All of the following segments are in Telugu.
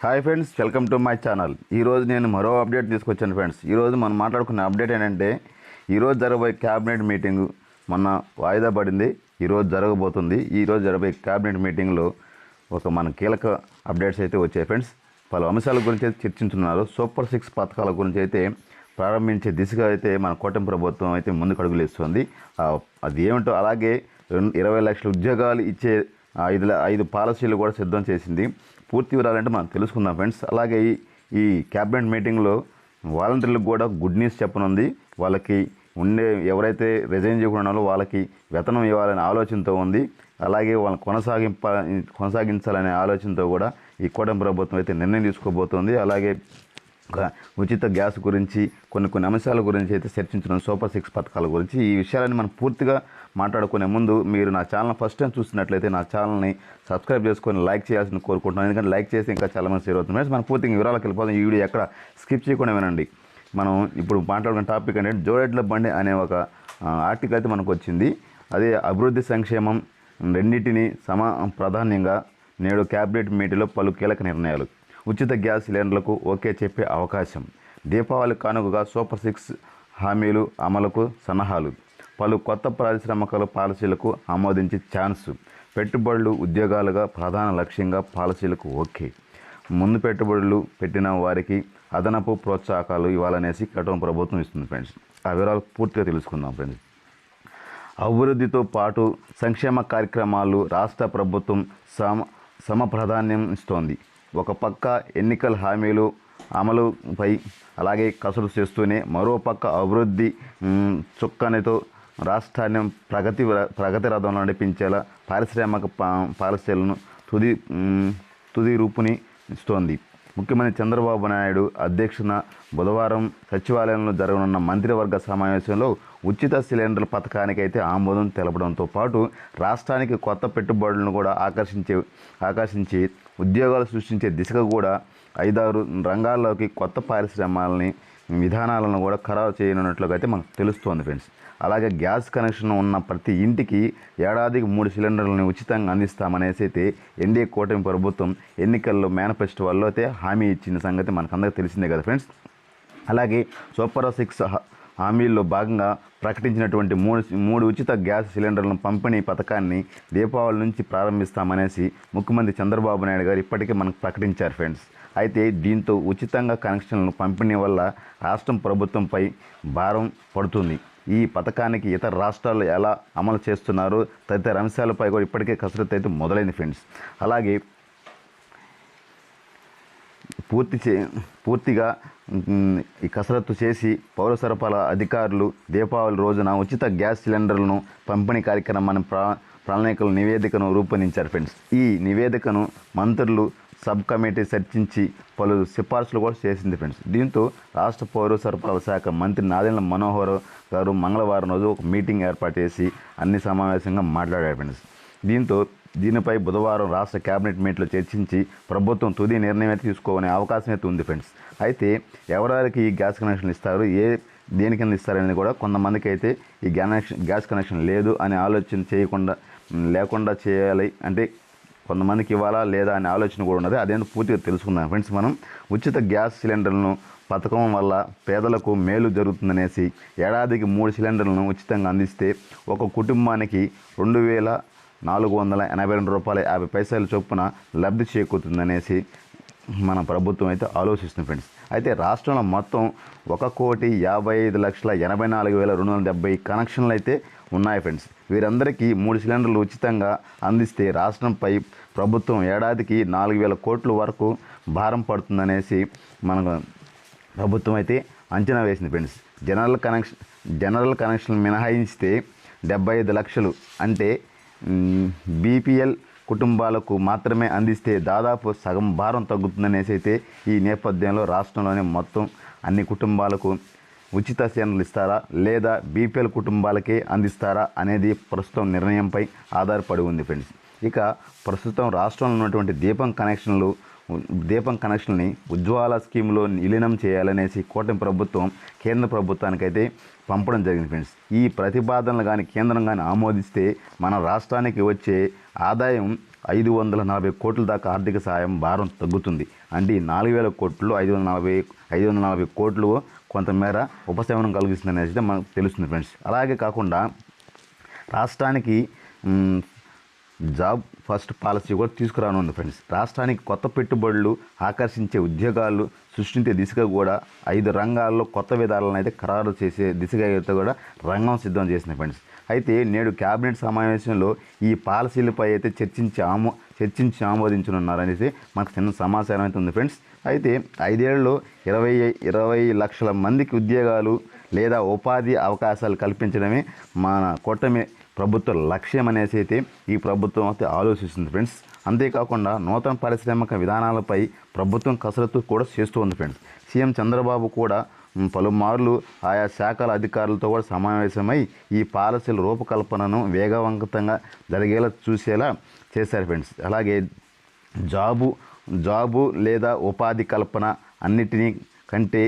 Hi friends welcome to my channel ఈరోజు నేను మరో అప్డేట్ తీసుకొచ్చాను ఫ్రెండ్స్ ఈరోజు మనం మాట్లాడుకున్న అప్డేట్ ఏంటంటే ఈరోజు జరగబోయే క్యాబినెట్ మీటింగ్ మొన్న వాయిదా పడింది. ఈరోజు జరగబోతుంది. ఈరోజు జరగబోయే క్యాబినెట్ మీటింగ్లో ఒక మన కీలక అప్డేట్స్ అయితే వచ్చాయి ఫ్రెండ్స్ పలు అంశాల గురించి అయితే చర్చించుతున్నారు సూపర్ సిక్స్ పథకాల గురించి అయితే ప్రారంభించే దిశగా అయితే మన కూటమి ప్రభుత్వం అయితే ముందుకు అడుగులు ఇస్తుంది అది ఏమిటో అలాగే రెండు- ఇరవై లక్షల ఉద్యోగాలు ఇచ్చే ఐదు ఐదు పాలసీలు కూడా సిద్ధం చేసింది. పూర్తి వివరాలంటే మనం తెలుసుకుందాం ఫ్రెండ్స్. అలాగే ఈ క్యాబినెట్ మీటింగ్లో వాలంటీర్లకు కూడా గుడ్ న్యూస్ చెప్పనుంది. వాళ్ళకి ఉండే ఎవరైతే రిజైన్ చేయకుండా వాళ్ళకి వేతనం ఇవ్వాలనే ఆలోచనతో ఉంది. అలాగే వాళ్ళని కొనసాగింప కొనసాగించాలనే ఆలోచనతో కూడా ఈ కూటమి ప్రభుత్వం అయితే నిర్ణయం తీసుకోబోతోంది. అలాగే ఉచిత గ్యాస్ గురించి కొన్ని కొన్ని అంశాల గురించి అయితే చర్చించడం సూపర్ సిక్స్ పథకాల గురించి. ఈ విషయాలని మనం పూర్తిగా మాట్లాడుకునే ముందు మీరు నా ఛానల్ ఫస్ట్ టైం చూసినట్లయితే నా ఛానల్ని సబ్స్క్రైబ్ చేసుకొని లైక్ చేయాల్సింది కోరుకుంటున్నాను. ఎందుకంటే లైక్ చేసి ఇంకా చాలా మంది సేవ్ అవుతుంది మనం పూర్తిగా వివరాలకు వెళ్ళిపోతాం ఈ వీడియో ఎక్కడ స్కిప్ చేయకుండా వినండి. మనం ఇప్పుడు మాట్లాడుకున్న టాపిక్ అంటే జోడెడ్ల బండి అనే ఒక ఆర్టికల్ అయితే మనకు వచ్చింది. అదే అభివృద్ధి సంక్షేమం రెండింటిని సమా ప్రాధాన్యంగా నేడు క్యాబినెట్ మీటింగ్లో పలు కీలక నిర్ణయాలు. ఉచిత గ్యాస్ సిలిండర్లకు ఓకే చెప్పే అవకాశం. దీపావళి కానుకగా సూపర్ సిక్స్ హామీలు అమలుకు సన్నాహాలు. పలు కొత్త పారిశ్రామికల పాలసీలకు ఆమోదించే ఛాన్స్. పెట్టుబడులు ఉద్యోగాలుగా ప్రధాన లక్ష్యంగా పాలసీలకు ఓకే. ముందు పెట్టుబడులు పెట్టిన వారికి అదనపు ప్రోత్సాహకాలు ఇవ్వాలనేసి కటం ప్రభుత్వం ఇస్తుంది ఫ్రెండ్స్. ఆ వివరాలు పూర్తిగా తెలుసుకుందాం ఫ్రెండ్స్. అభివృద్ధితో పాటు సంక్షేమ కార్యక్రమాలు రాష్ట్ర ప్రభుత్వం సమ సమప్రాధాన్యం ఇస్తోంది. ఒక పక్క ఎన్నికల హామీలు అమలుపై అలాగే కసరత్తు చేస్తూనే మరో పక్క అభివృద్ధి చుక్కనితో రాష్ట్రాన్ని ప్రగతి ప్రగతి రథంలో నడిపించేలా పారిశ్రామిక పా- పాలసీలను తుది తుది రూపుని ఇస్తోంది. ముఖ్యమంత్రి చంద్రబాబు నాయుడు అధ్యక్షున బుధవారం సచివాలయంలో జరగనున్న మంత్రివర్గ సమావేశంలో ఉచిత సిలిండర్ల పథకానికైతే ఆమోదం తెలపడంతో పాటు రాష్ట్రానికి కొత్త పెట్టుబడులను కూడా ఆకర్షించే ఆకర్షించి ఉద్యోగాలు సృష్టించే దిశగా కూడా ఐదారు రంగాల్లోకి కొత్త పారిశ్రమాలని విధానాలను కూడా ఖరారు చేయనున్నట్లుగా అయితే మనకు తెలుస్తోంది ఫ్రెండ్స్. అలాగే గ్యాస్ కనెక్షన్ ఉన్న ప్రతి ఇంటికి ఏడాదికి మూడు సిలిండర్లను ఉచితంగా అందిస్తామనేసి అయితే ఎన్డీఏ కూటమి ప్రభుత్వం ఎన్నికల్లో మేనిఫెస్టోల్లో అయితే హామీ ఇచ్చిన సంగతి మనకందరికీ తెలిసిందే కదా ఫ్రెండ్స్. అలాగే సూపర్ సిక్స్ హామీల్లో భాగంగా ప్రకటించినటువంటి మూడు మూడు ఉచిత గ్యాస్ సిలిండర్లను పంపిణీ పథకాన్ని దీపావళి నుంచి ప్రారంభిస్తామనేసి ముఖ్యమంత్రి చంద్రబాబు నాయుడు గారు ఇప్పటికే మనకు ప్రకటించారు ఫ్రెండ్స్. అయితే దీంతో ఉచితంగా కనెక్షన్లను పంపిణీ వల్ల రాష్ట్రం ప్రభుత్వంపై భారం పడుతుంది. ఈ పథకానికి ఇతర రాష్ట్రాలు ఎలా అమలు చేస్తున్నారో తదితర అంశాలపై కూడా ఇప్పటికే కసరత్తు అయితే మొదలైంది ఫ్రెండ్స్. అలాగే పూర్తి చే పూర్తిగా ఈ కసరత్తు చేసి పౌర సరఫరా అధికారులు దీపావళి రోజున ఉచిత గ్యాస్ సిలిండర్లను పంపిణీ కార్యక్రమాన్ని ప్రా ప్రణాళికల నివేదికను రూపొందించారు ఫ్రెండ్స్. ఈ నివేదికను మంత్రులు సబ్ కమిటీ చర్చించి పలు సిఫార్సులు కూడా చేసింది ఫ్రెండ్స్. దీంతో రాష్ట్ర పౌర సరఫరాల శాఖ మంత్రి నాదెండ్ల మనోహర్ గారు మంగళవారం రోజు ఒక మీటింగ్ ఏర్పాటు చేసి అన్ని సమావేశంగా మాట్లాడారు ఫ్రెండ్స్. దీంతో దీనిపై బుధవారం రాష్ట్ర కేబినెట్ మీట్లో చర్చించి ప్రభుత్వం తుది నిర్ణయం అయితే తీసుకోవనే అవకాశం అయితే ఉంది ఫ్రెండ్స్. అయితే ఎవరెవరికి ఈ గ్యాస్ కనెక్షన్ ఇస్తారు? ఏ దేని కింద ఇస్తారనేది కూడా కొంతమందికి అయితే ఈ గ్యాస్ గ్యాస్ కనెక్షన్ లేదు అనే ఆలోచన చేయకుండా లేకుండా చేయాలి అంటే కొంతమందికి ఇవ్వాలా లేదా అనే ఆలోచన కూడా ఉన్నది. అదేంటి పూర్తిగా తెలుసుకుందాం ఫ్రెండ్స్ మనం. ఉచిత గ్యాస్ సిలిండర్లను పథకం వల్ల పేదలకు మేలు జరుగుతుందనేసి ఏడాదికి మూడు సిలిండర్లను ఉచితంగా అందిస్తే ఒక కుటుంబానికి రెండు వేల నాలుగు వందల ఎనభై రెండు రూపాయల యాభై పైసల చొప్పున లబ్ధి చేకూరుతుందనేసి మన ప్రభుత్వం అయితే ఆలోచిస్తుంది ఫ్రెండ్స్. అయితే రాష్ట్రంలో మొత్తం ఒక కోటి యాభై ఐదు లక్షల ఎనభై నాలుగు వేల రెండు వందల డెబ్బై కనెక్షన్లు అయితే ఉన్నాయి ఫ్రెండ్స్. వీరందరికీ మూడు సిలిండర్లు ఉచితంగా అందిస్తే రాష్ట్రంపై ప్రభుత్వం ఏడాదికి నాలుగు వేల కోట్ల వరకు భారం పడుతుందనేసి మనకు ప్రభుత్వం అయితే అంచనా వేసింది friends. General connection general connection మినహాయించితే డెబ్బై ఐదు లక్షలు అంటే బీపీఎల్ కుటుంబాలకు మాత్రమే అందిస్తే దాదాపు సగం భారం తగ్గుతుందనేసి అయితే ఈ నేపథ్యంలో రాష్ట్రంలోని మొత్తం అన్ని కుటుంబాలకు ఉచిత సేనలు ఇస్తారా లేదా బీపీఎల్ కుటుంబాలకే అందిస్తారా అనేది ప్రస్తుతం నిర్ణయంపై ఆధారపడి ఉంది ఫ్రెండ్స్. ఇక ప్రస్తుతం రాష్ట్రంలో ఉన్నటువంటి దీపం కనెక్షన్లు దీపం కనెక్షన్ని ఉజ్వాల స్కీమ్లో విలీనం చేయాలనేసి కూటమి ప్రభుత్వం కేంద్ర ప్రభుత్వానికైతే పంపడం జరిగింది ఫ్రెండ్స్. ఈ ప్రతిపాదనలు కానీ కేంద్రం కానీ ఆమోదిస్తే మన రాష్ట్రానికి వచ్చే ఆదాయం ఐదు వందల నలభై కోట్ల దాకా ఆర్థిక సాయం భారం తగ్గుతుంది. అంటే ఈ నాలుగు వేల కోట్లు ఐదు వందల నలభై ఐదు వందల నలభై కోట్లు కొంతమేర ఉపశమనం కలిగిస్తుంది అనేది మనకు తెలుస్తుంది ఫ్రెండ్స్. అలాగే కాకుండా రాష్ట్రానికి జాబ్ ఫస్ట్ పాలసీ కూడా తీసుకురానుంది ఫ్రెండ్స్. రాష్ట్రానికి కొత్త పెట్టుబడులు ఆకర్షించే ఉద్యోగాలు సృష్టించే దిశగా కూడా ఐదు రంగాల్లో కొత్త విధాలను అయితే ఖరారు చేసే దిశగా అయితే కూడా రంగం సిద్ధం చేసింది ఫ్రెండ్స్. అయితే నేడు కేబినెట్ సమావేశంలో ఈ పాలసీలపై అయితే చర్చించి ఆమో చర్చించి ఆమోదించనున్నారనేసి మనకు చిన్న సమాచారం అయితే ఉంది ఫ్రెండ్స్. అయితే ఐదేళ్ళలో ఇరవై ఇరవై లక్షల మందికి ఉద్యోగాలు లేదా ఉపాధి అవకాశాలు కల్పించడమే మన కూటమి ప్రభుత్వ లక్ష్యం అనేసి అయితే ఈ ప్రభుత్వం అయితే ఆలోచిస్తుంది ఫ్రెండ్స్. అంతేకాకుండా నూతన పారిశ్రామిక విధానాలపై ప్రభుత్వం కసరత్తు కూడా చేస్తూ ఉంది ఫ్రెండ్స్. సీఎం చంద్రబాబు కూడా పలుమార్లు ఆయా శాఖల అధికారులతో కూడా సమావేశమై ఈ పాలసీల రూపకల్పనను వేగవంతంగా జరిగేలా చూసేలా చేశారు ఫ్రెండ్స్. అలాగే జాబు జాబు లేదా ఉపాధి కల్పన అన్నిటినీ కంటే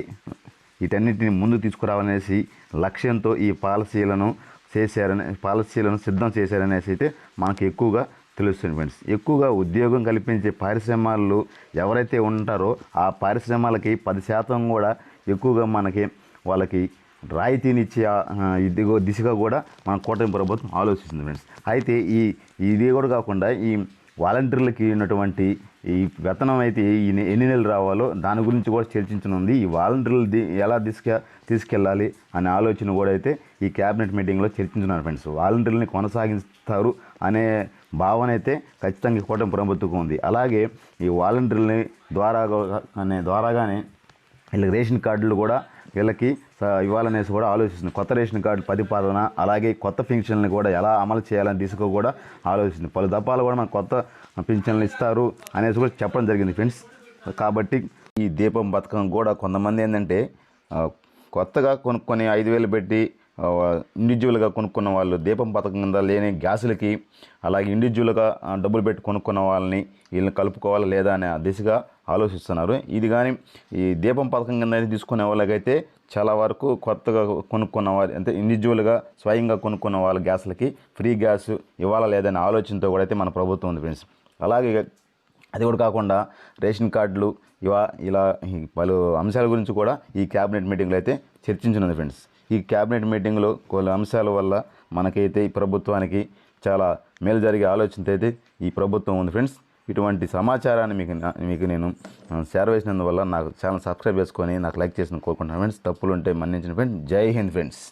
వీటన్నిటిని ముందు తీసుకురావాలనేసి లక్ష్యంతో ఈ పాలసీలను చేశారని పాలసీలను సిద్ధం చేశారనేసి అయితే మనకు ఎక్కువగా తెలుస్తుంది ఫ్రెండ్స్ ఎక్కువగా ఉద్యోగం కల్పించే పారిశ్రమాలు ఎవరైతే ఉంటారో ఆ పారిశ్రమాలకి పది శాతం కూడా ఎక్కువగా మనకి వాళ్ళకి రాయితీనిచ్చే ఇదిగో దిశగా కూడా మన కూటమి ప్రభుత్వం ఆలోచిస్తుంది ఫ్రెండ్స్ అయితే ఈ ఇది కూడా కాకుండా ఈ వాలంటీర్లకి ఉన్నటువంటి ఈ వేతనం అయితే ఈ ఎన్ని నెలలు రావాలో దాని గురించి కూడా చర్చించనుంది. ఈ వాలంటీర్లు ఎలా తీసుక తీసుకెళ్ళాలి అనే ఆలోచన కూడా అయితే ఈ క్యాబినెట్ మీటింగ్లో చర్చించున్నారు ఫ్రెండ్స్. వాలంటీర్లని కొనసాగిస్తారు అనే భావన అయితే ఖచ్చితంగా కూటమి ప్రభుత్వం ఉంది. అలాగే ఈ వాలంటీర్లని ద్వారా అనే ద్వారాగానే వీళ్ళకి రేషన్ కార్డులు కూడా వీళ్ళకి ఇవ్వాలనేసి కూడా ఆలోచిస్తుంది. కొత్త రేషన్ కార్డు ప్రతిపాదన అలాగే కొత్త పింఛన్లు కూడా ఎలా అమలు చేయాలని దిశగా కూడా ఆలోచిస్తుంది. పలు దఫాలు కూడా మనకు కొత్త పింఛన్లు ఇస్తారు అనేసి కూడా చెప్పడం జరిగింది ఫ్రెండ్స్. కాబట్టి ఈ దీపం పథకం కూడా కొంతమంది ఏంటంటే కొత్తగా కొనుక్కొని ఐదు వేలు పెట్టి ఇండివిజువల్గా కొనుక్కున్న వాళ్ళు దీపం పథకం కింద లేని గ్యాసులకి అలాగే ఇండివిజువల్గా డబ్బులు పెట్టి కొనుక్కున్న వాళ్ళని వీళ్ళని కలుపుకోవాలా లేదా అనే దిశగా ఆలోచిస్తున్నారు. ఇది కానీ ఈ దీపం పథకం కింద అయితే తీసుకునే వాళ్ళకైతే చాలా వరకు కొత్తగా కొనుక్కున్న వారు అంటే ఇండివిజువల్గా స్వయంగా కొనుక్కున్న వాళ్ళ గ్యాస్లకి ఫ్రీ గ్యాస్ ఇవ్వాలా లేదనే ఆలోచనతో కూడా అయితే మన ప్రభుత్వం ఉంది ఫ్రెండ్స్. అలాగే అది కూడా కాకుండా రేషన్ కార్డులు ఇవా ఇలా పలు అంశాల గురించి కూడా ఈ క్యాబినెట్ మీటింగ్లో అయితే చర్చించినది ఫ్రెండ్స్. ఈ క్యాబినెట్ మీటింగ్లో కొన్ని అంశాల వల్ల మనకైతే ఈ ప్రభుత్వానికి చాలా మేలు జరిగే ఆలోచనతో అయితే ఈ ప్రభుత్వం ఉంది ఫ్రెండ్స్. ఇటువంటి సమాచారాన్ని మీకు మీకు నేను షేర్ చేసినందువల్ల నాకు ఛానల్ సబ్స్క్రైబ్ చేసుకొని నాకు లైక్ చేసిన కోరుకుంటున్నాను ఫ్రెండ్స్. తప్పులు ఉంటే మన్నించిన ఫ్రెండ్స్. జై హింద్ ఫ్రెండ్స్.